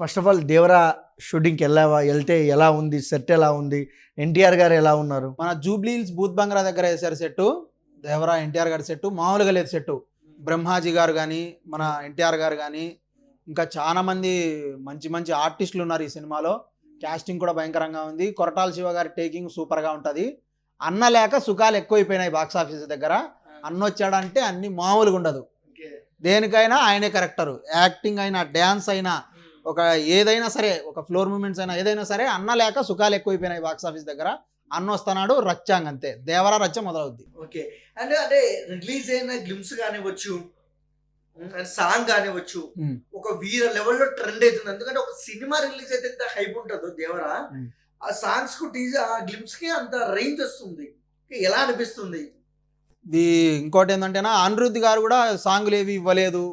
First of all Devara షూటింగ్కి వెళ్ళావా? వెళ్తే ఎలా ఉంది? సెట్ ఎలా ఉంది? ఎన్టీఆర్ గారు ఎలా ఉన్నారు? మన జూబ్లీహిల్స్ బూత్ బంగ్లా దగ్గర వేశారు సెట్టు. దేవరా ఎన్టీఆర్ గారి సెట్టు. మామూలుగా లేదు సెట్టు. బ్రహ్మాజీ గారు కానీ మన ఎన్టీఆర్ గారు కానీ ఇంకా చాలా మంది మంచి మంచి ఆర్టిస్టులు ఉన్నారు ఈ సినిమాలో. కాస్టింగ్ కూడా భయంకరంగా ఉంది. కొరటాల శివ గారి టేకింగ్ సూపర్గా ఉంటుంది. అన్న లేక సుఖాలు ఎక్కువైపోయినాయి బాక్స్ ఆఫీస్ దగ్గర. అన్న వచ్చాడంటే అన్ని మామూలుగా ఉండదు దేనికైనా ఆయనే కరెక్టరు యాక్టింగ్ అయినా డ్యాన్స్ అయినా ఒక ఏదైనా సరే ఒక ఫ్లోర్ మూమెంట్స్ అయినా ఏదైనా సరే అన్న లేక సుఖాలు ఎక్కువైపోయినాయి బాక్స్ ఆఫీస్ దగ్గర. అన్న వస్తున్నాడు రచ్చాంగ్ అంతే. దేవరా రచ్చ మొదలవుద్ది. ఓకే. అంటే అంటే రిలీజ్ అయిన గ్లిమ్స్ కానివ్వచ్చు అండ్ సాంగ్ కానివ్వచ్చు Hmm. ఒక వీర లెవెల్లో ట్రెండ్ అవుతుంది. ఎందుకంటే ఒక సినిమా రిలీజ్ అయితే ఎంత హైప్ ఉంటుందో దేవరా? Hmm. ఆ సాంగ్స్కు టీజర్ ఆ గ్లిమ్స్కి అంత రేంజ్ వస్తుంది. ఎలా అనిపిస్తుంది? ఇది ఇంకోటి ఏంటంటేనా అనిరుద్ధి గారు కూడా సాంగ్లు ఏవి ఇవ్వలేదు.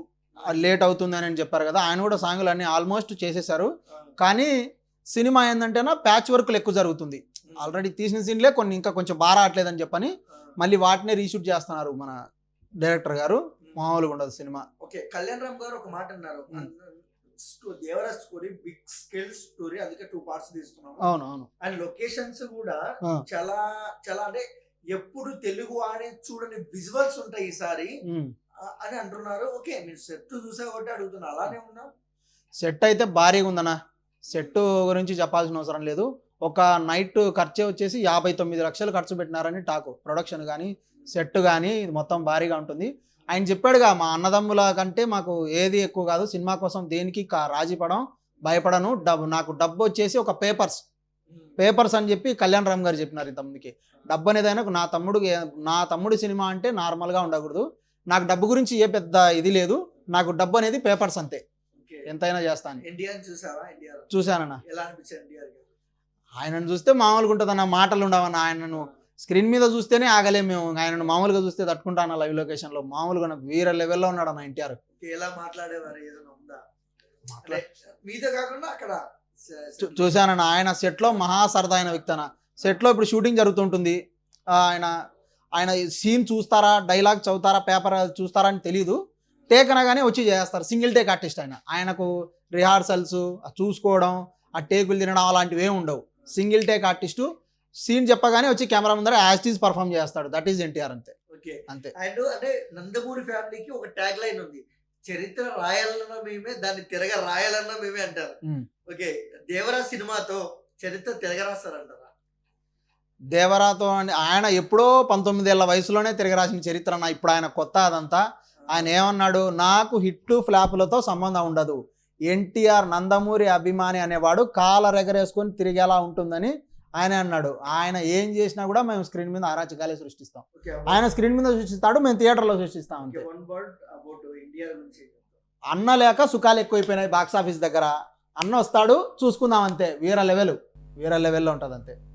లేట్ అవుతుంది అని చెప్పారు కదా ఆయన కూడా సాంగ్లు అన్ని ఆల్మోస్ట్ చేసేసారు కానీ సినిమా ఏంటంటేనా ప్యాచ్ వర్క్లు ఎక్కువ జరుగుతుంది. ఆల్రెడీ తీసిన సీన్లే కొన్ని ఇంకా కొంచెం బాగా రావట్లేదని చెప్పని మళ్ళీ వాటినే రీషూట్ చేస్తున్నారు మన డైరెక్టర్ గారు మామూలుగా ఉండదు సినిమా. ఓకే కళ్యాణ్ రామ్ గారు ఒక మాట అన్నారు. Hmm. స్టో- Devara story big scale story అందుకే టూ పార్ట్స్ తీసుకున్నాము. అవును అవును. అండ్ లొకేషన్స్ కూడా. చాలా చాలా అంటే ఎప్పుడు తెలుగు ఆడి చూడని విజువల్స్ ఉంటాయి ఈసారి. అని అంటున్నారు. ఓకే మీరు సెట్ చూసా కాబట్టి అడుగుతున్నా. అలానే ఉన్నా? సెట్ అయితే భారీగా ఉందన్న. సెట్ గురించి చెప్పాల్సిన అవసరం లేదు. ఒక నైట్ ఖర్చే వచ్చేసి యాభై తొమ్మిది లక్షలు ఖర్చు పెట్టినారని టాకు. ప్రొడక్షన్ కానీ సెట్ కానీ ఇది మొత్తం భారీగా ఉంటుంది. ఆయన చెప్పాడుగా మా అన్నదమ్ముల కంటే మాకు ఏది ఎక్కువ కాదు. సినిమా కోసం దేనికి కా- రాజీ పడం భయపడను. డబ్బు నాకు డబ్బు వచ్చేసి ఒక పేపర్స్. పేపర్స్ అని చెప్పి కళ్యాణ్ రామ్ గారు చెప్పినారు ఈ తమ్ముడికి డబ్బు అనేదైనా నా తమ్ముడు నా తమ్ముడు సినిమా అంటే నార్మల్గా ఉండకూడదు. నాకు డబ్బు గురించి ఏ పెద్ద ఇది లేదు. నాకు డబ్బు అనేది పేపర్స్ అంతే. ఎంతైనా చేస్తాను. గారు? ఆయనను చూస్తే మామూలుగా ఉంటుందన్న మాటలు ఉండవన్న ఆయనను స్క్రీన్ మీద చూస్తేనే ఆగలేము మేము. ఆయనను మామూలుగా చూస్తే తట్టుకుంటాను లైవ్ లొకేషన్లో. మామూలుగా నాకు వేరే లెవెల్లో ఉన్నాడు అన్న ఎన్టీఆర్ ఎలా మాట్లాడేవారు? ఏదైనా ఉందా? మీతో కాకుండా అక్కడ చూశానన్న. ఆయన సెట్లో మహా సరదా అయిన వ్యక్తి అన్న సెట్లో ఇప్పుడు షూటింగ్ జరుగుతుంటుంది. ఆయన ఆయన సీన్ చూస్తారా డైలాగ్ చదువుతారా పేపర్ చూస్తారా అని తెలియదు టేక్ అనగానే వచ్చి చేస్తారు సింగిల్ టేక్ ఆర్టిస్ట్ ఆయన. ఆయనకు రిహార్సల్స్ చూసుకోవడం ఆ టేకులు తినడం అలాంటివి ఏమి ఉండవు. సింగిల్ టేక్ ఆర్టిస్టు సీన్ చెప్పగానే వచ్చి కెమెరా ముందర యాస్టీస్ పర్ఫామ్ చేస్తాడు. దట్ ఈజ్ ఎన్టీఆర్ అంతే. ఓకే. అంతే. అండ్ అంటే నందమూరి ఫ్యామిలీకి ఒక ట్యాగ్ లైన్ ఉంది. చరిత్ర రాయాలన్నా మేమే దాన్ని తిరగ రాయాలన్నా మేమే అంటారు. ఓకే. దేవరా సినిమాతో చరిత్ర తిరగరాస్తారంటారా? దేవరాతో అని ఆయన ఎప్పుడో పంతొమ్మిది ఏళ్ళ వయసులోనే తిరగరాసిన చరిత్ర నా ఇప్పుడు ఆయన కొత్త అదంతా. ఆయన ఏమన్నాడు? నాకు హిట్ ఫ్లాపులతో సంబంధం ఉండదు. ఎన్టీఆర్ నందమూరి అభిమాని అనేవాడు కాలర్ ఎగరేసుకొని తిరిగేలా ఉంటుందని ఆయన అన్నాడు. ఆయన ఏం చేసినా కూడా మేము స్క్రీన్ మీద అరాచకాలే సృష్టిస్తాం. ఆయన స్క్రీన్ మీద సృష్టిస్తాడు మేము థియేటర్లో సృష్టిస్తాం అన్న లేక సుఖాలు ఎక్కువైపోయినాయి బాక్స్ ఆఫీస్ దగ్గర. అన్న వస్తాడు చూసుకుందాం అంతే. వేరే లెవెల్. వేరే లెవెల్లో ఉంటుంది అంతే